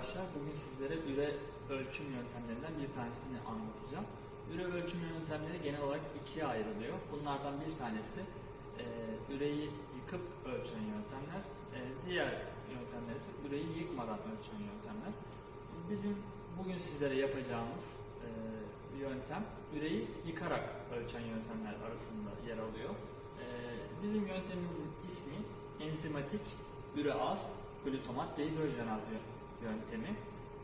arkadaşlar. Bugün sizlere üre ölçüm yöntemlerinden bir tanesini anlatacağım. Üre ölçüm yöntemleri genel olarak ikiye ayrılıyor. Bunlardan bir tanesi e, üreyi yıkıp ölçen yöntemler. E, diğer yöntemler ise üreyi yıkmadan ölçen yöntemler. Bizim bugün sizlere yapacağımız e, yöntem üreyi yıkarak ölçen yöntemler arasında yer alıyor. E, bizim yöntemimizin ismi enzimatik üreaz glutamat dehidrojenaz yö- yöntemi.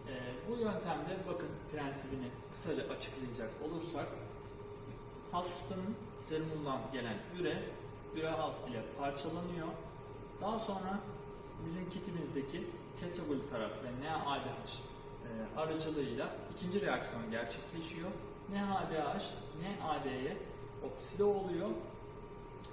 E, bu yöntemde bakın prensibini kısaca açıklayacak olursak hastanın serumundan gelen üre üreaz ile parçalanıyor. Daha sonra bizim kitimizdeki ketoglutarat ve NADH e, aracılığıyla ikinci reaksiyon gerçekleşiyor. NADH NAD'ye okside oluyor.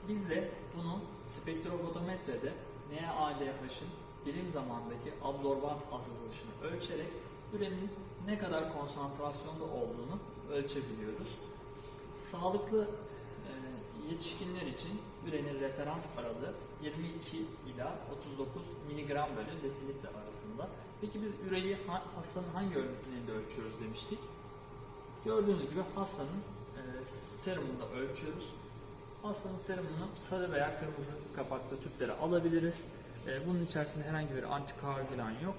Biz de bunu spektrofotometrede NADH'ın birim zamandaki absorbans azalışını ölçerek ürenin ne kadar konsantrasyonda olduğunu ölçebiliyoruz. Sağlıklı e, yetişkinler için ürenin referans aralığı 22 ila 39 mg bölü desilitre arasında. Peki biz üreyi ha- hastanın hangi örneklerinde ölçüyoruz demiştik. Gördüğünüz gibi hastanın e, serumunda ölçüyoruz. Hastanın serumunu sarı veya kırmızı kapaklı tüplere alabiliriz. E, Bunun içerisinde herhangi bir antikoagülan yok.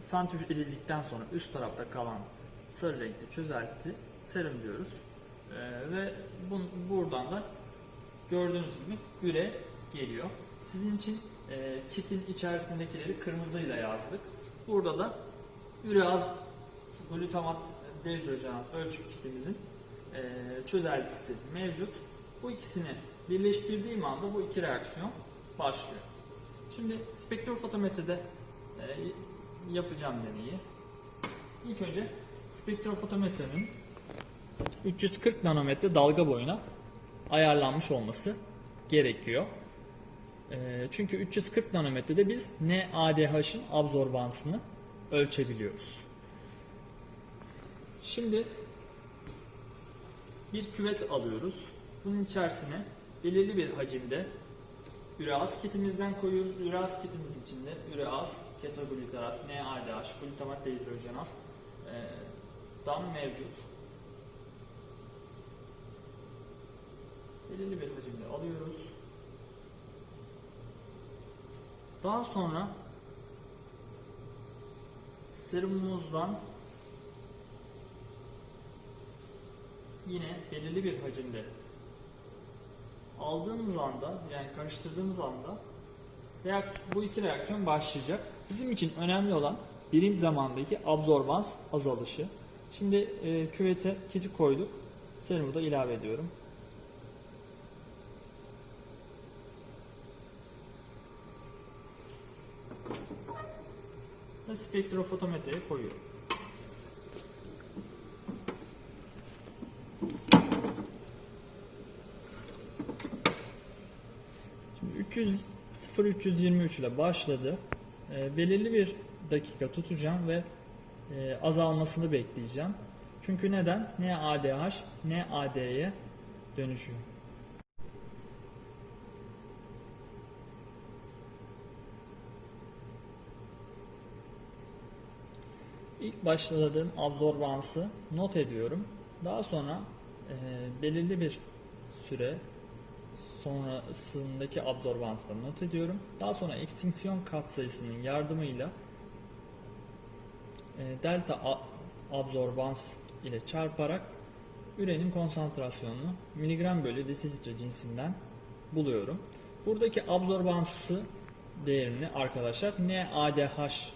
Santrifüj edildikten sonra üst tarafta kalan sarı renkli çözelti serum diyoruz. E, Ve bun, buradan da gördüğünüz gibi üre geliyor. Sizin için e, kitin içerisindekileri kırmızıyla yazdık. Burada da üreaz glutamat dehidrojenaz ölçüm kitimizin çözeltisi mevcut. Bu ikisini birleştirdiğim anda bu iki reaksiyon başlıyor. Şimdi spektrofotometrede e, yapacağım deneyi. İlk önce spektrofotometrenin 340 nanometre dalga boyuna ayarlanmış olması gerekiyor. E, çünkü 340 nanometrede biz NADH'ın absorbansını ölçebiliyoruz. Şimdi bir küvet alıyoruz. Bunun içerisine belirli bir hacimde üreaz kitimizden koyuyoruz. Üreaz kitimiz içinde üreaz, ketoglutarat, NADH, glutamat dehidrojenaz e, dan mevcut. Belirli bir hacimde alıyoruz. Daha sonra serumumuzdan yine belirli bir hacimde aldığımız anda yani karıştırdığımız anda reaksiyon, bu iki reaksiyon başlayacak. Bizim için önemli olan birim zamandaki absorbans azalışı. Şimdi e, küvete kiti koyduk. Serumu da ilave ediyorum. Ve spektrofotometreye koyuyorum. Şimdi 300 0323 ile başladı. E, belirli bir dakika tutacağım ve e, azalmasını bekleyeceğim. Çünkü neden? Ne ADH ne AD'ye dönüşüyor. İlk başladığım absorbansı not ediyorum. Daha sonra e, belirli bir süre sonrasındaki absorbansı da not ediyorum. Daha sonra ekstrinsiyon katsayısının yardımıyla e, delta absorbans ile çarparak ürenin konsantrasyonunu miligram bölü desilitre cinsinden buluyorum. Buradaki absorbansı değerini arkadaşlar NADH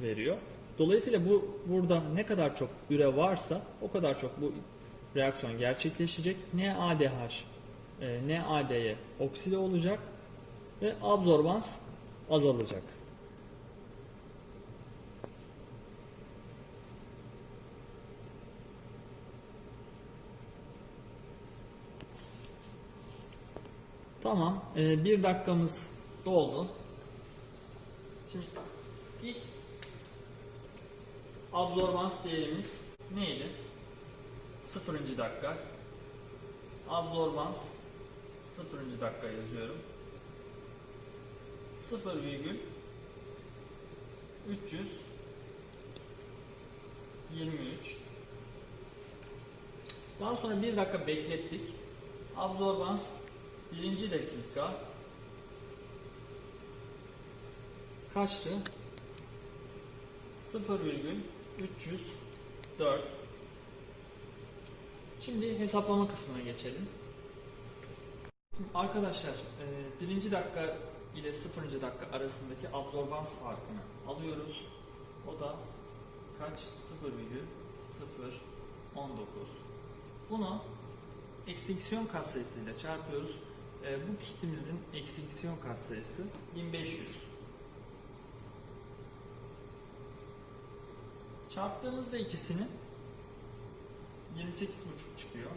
veriyor. Dolayısıyla bu burada ne kadar çok üre varsa o kadar çok bu reaksiyon gerçekleşecek. NADH e, NAD'ye okside olacak ve absorbans azalacak. Tamam. e, bir dakikamız doldu. Şimdi ilk absorbans değerimiz neydi? Sıfırıncı dakika. Absorbans sıfırıncı dakika yazıyorum. 0 virgül 300 23 Daha sonra bir dakika beklettik. Absorbans birinci dakika kaçtı? 0,304 Şimdi hesaplama kısmına geçelim. Arkadaşlar e, birinci dakika ile sıfırıncı dakika arasındaki absorbans farkını alıyoruz. O da kaç? 0,019. Bunu ekstiksiyon katsayısıyla çarpıyoruz. E, bu kitimizin ekstiksiyon katsayısı 1500. Çarptığımızda ikisini 28,5 çıkıyor.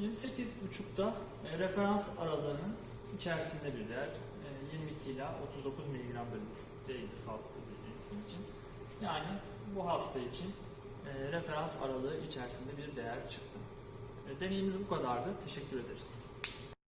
28,5'da e, referans aralığının içerisinde bir değer. E, 22 ila 39 mg bölü litreydi sağlıklı bir insan için. Yani bu hasta için e, referans aralığı içerisinde bir değer çıktı. E, deneyimiz bu kadardı. Teşekkür ederiz.